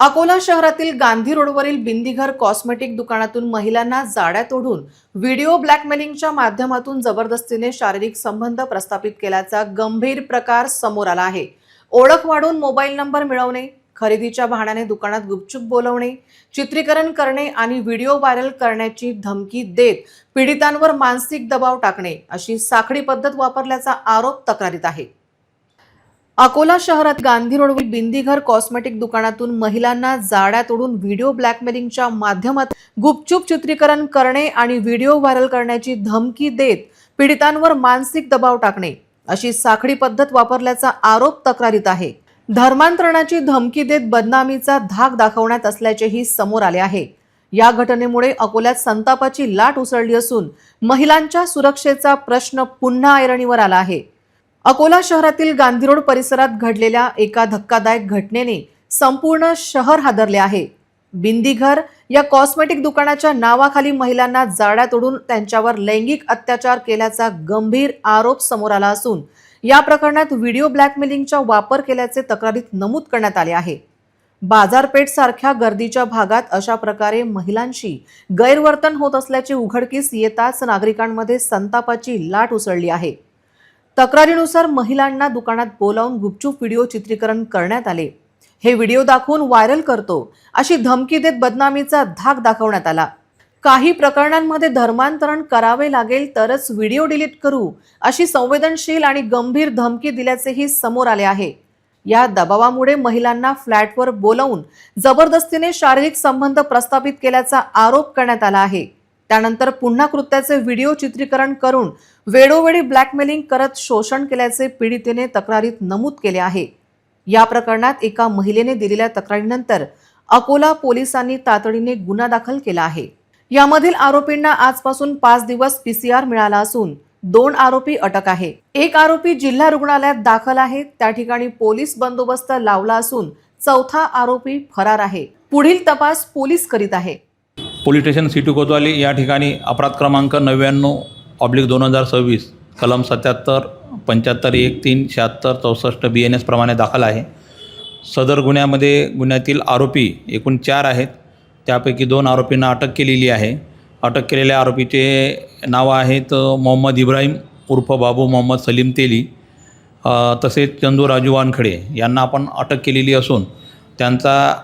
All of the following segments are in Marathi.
अकोला शहरातील गांधी रोडवरील बिंदीघर कॉस्मेटिक दुकानातून महिलांना जाड्या तोडून व्हिडिओ ब्लॅकमेलिंगच्या माध्यमातून जबरदस्तीने शारीरिक संबंध प्रस्थापित केल्याचा गंभीर प्रकार समोर आला आहे. ओळख वाढून मोबाईल नंबर मिळवणे खरेदीच्या बहाण्याने दुकानात गुपचूप बोलवणे चित्रीकरण करणे आणि व्हिडिओ व्हायरल करण्याची धमकी देत पीडितांवर मानसिक दबाव टाकणे अशी साखळी पद्धत वापरल्याचा आरोप तक्रारीत आहे. अकोला शहरात गांधी रोडवरील बिंदीघर कॉस्मेटिक दुकानातून महिलांना जाड्या तोडून व्हिडिओ ब्लॅकमेलिंगच्या माध्यमात गुपचूप चित्रीकरण करणे आणि व्हिडिओ व्हायरल करण्याची धमकी देत पीडितांवर मानसिक दबाव टाकणे अशी साखळी पद्धत वापरल्याचा आरोप तक्रारीत आहे. धर्मांतरणाची धमकी देत बदनामीचा धाक दाखवण्यात असल्याचेही समोर आले आहे. या घटनेमुळे अकोल्यात संतापाची लाट उसळली असून महिलांच्या सुरक्षेचा प्रश्न पुन्हा ऐरणीवर आला आहे. अकोला शहरातील गांधी रोड परिसरात घडलेल्या एका धक्कादायक घटनेने संपूर्ण शहर हादरले आहे. बिंदीघर या कॉस्मेटिक दुकानाच्या नावाखाली महिलांना जाड्या तोडून त्यांच्यावर लैंगिक अत्याचार केल्याचा गंभीर आरोप समोर आला असून या प्रकरणात व्हिडिओ ब्लॅकमेलिंगचा वापर केल्याचे तक्रारीत नमूद करण्यात आले आहे. बाजारपेठ सारख्या गर्दीच्या भागात अशा प्रकारे महिलांशी गैरवर्तन होत असल्याचे उघडकीस येताच नागरिकांमध्ये संतापाची लाट उसळली आहे. तक्रारीनुसार महिलांना दुकानात बोलावून गुपचूप व्हिडिओ चित्रीकरण करण्यात आले. हे व्हिडिओ दाखवून व्हायरल करतो अशी धमकी देत बदनामीचा धाक दाखवण्यात आला. काही प्रकरणांमध्ये धर्मांतरण करावे लागेल तरच व्हिडिओ डिलीट करू अशी संवेदनशील आणि गंभीर धमकी दिल्याचेही समोर आले आहे. या दबावामुळे महिलांना फ्लॅटवर बोलावून जबरदस्तीने शारीरिक संबंध प्रस्थापित केल्याचा आरोप करण्यात आला आहे. त्यानंतर पुन्हा कृत्याचे व्हिडिओ चित्रीकरण करून वेळोवेळी ब्लॅकमेलिंग करत शोषण केल्याचे पीडितेने तक्रारीत नमूद केले आहे. या प्रकरणात एका महिलेने दिलेल्या तक्रारीनंतर अकोला पोलिसांनी तातडीने गुन्हा दाखल केला आहे. यामधील आरोपींना आजपासून पाच दिवस पीसीआर मिळाला असून दोन आरोपी अटक आहे. एक आरोपी जिल्हा रुग्णालयात दाखल आहे. त्या ठिकाणी पोलीस बंदोबस्त लावला असून चौथा आरोपी फरार आहे. पुढील तपास पोलीस करीत आहे. पोलीस स्टेशन सिटी कोतवाली या ठिकाणी अपराध क्रमांक नव्याण्णव ऑब्लिक दोन हजार सव्वीस कलम सत्याहत्तर पंच्याहत्तर एक तीन शहात्तर चौसष्ट बी एन एसप्रमाणे दाखल आहे. सदर गुन्ह्यामध्ये गुन्ह्यातील आरोपी एकूण चार आहेत. त्यापैकी दोन आरोपींना अटक केलेली आहे. अटक केलेल्या आरोपीचे नावं आहेत मोहम्मद इब्राहिम उर्फ बाबू मोहम्मद सलीम तेली तसेच चंदू राजू वानखडे यांना आपण अटक केलेली असून त्यांचा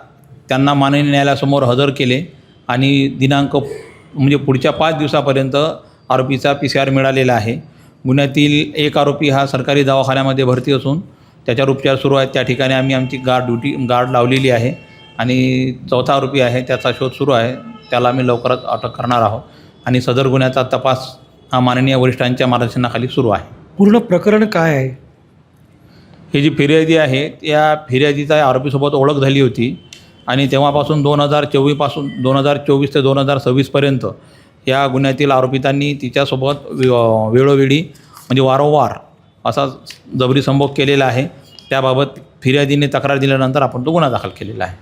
त्यांना माननीय न्यायालयासमोर हजर केले. आणि दिनांक म्हणजे पुढच्या पाच दिवसापर्यंत आरोपीचा पी सी आर मिळालेला आहे. गुन्ह्यातील एक आरोपी हा सरकारी दवाखान्यामध्ये भरती असून त्याच्यावर उपचार सुरू आहेत. त्या ठिकाणी आम्ही आमची गार्ड ड्युटी गार्ड लावलेली आहे आणि चौथा आरोपी आहे त्याचा शोध सुरू आहे. त्याला आम्ही लवकरच अटक करणार आहोत आणि सदर गुन्ह्याचा तपास हा माननीय वरिष्ठांच्या मार्गदर्शनाखाली सुरू आहे. पूर्ण प्रकरण काय आहे? ही जी फिर्यादी आहे त्या फिर्यादीचा आरोपीसोबत ओळख झाली होती. आणि तेव्हापासून दोन हजार चोवीसपासून दोन हजार चोवीस ते दोन हजार सव्वीसपर्यंत या गुन्ह्यातील आरोपितांनी तिच्यासोबत वे वेळोवेळी म्हणजे वारंवार असा जबरी संभोग केलेला आहे. त्याबाबत फिर्यादीने तक्रार दिल्यानंतर आपण तो गुन्हा दाखल केलेला आहे.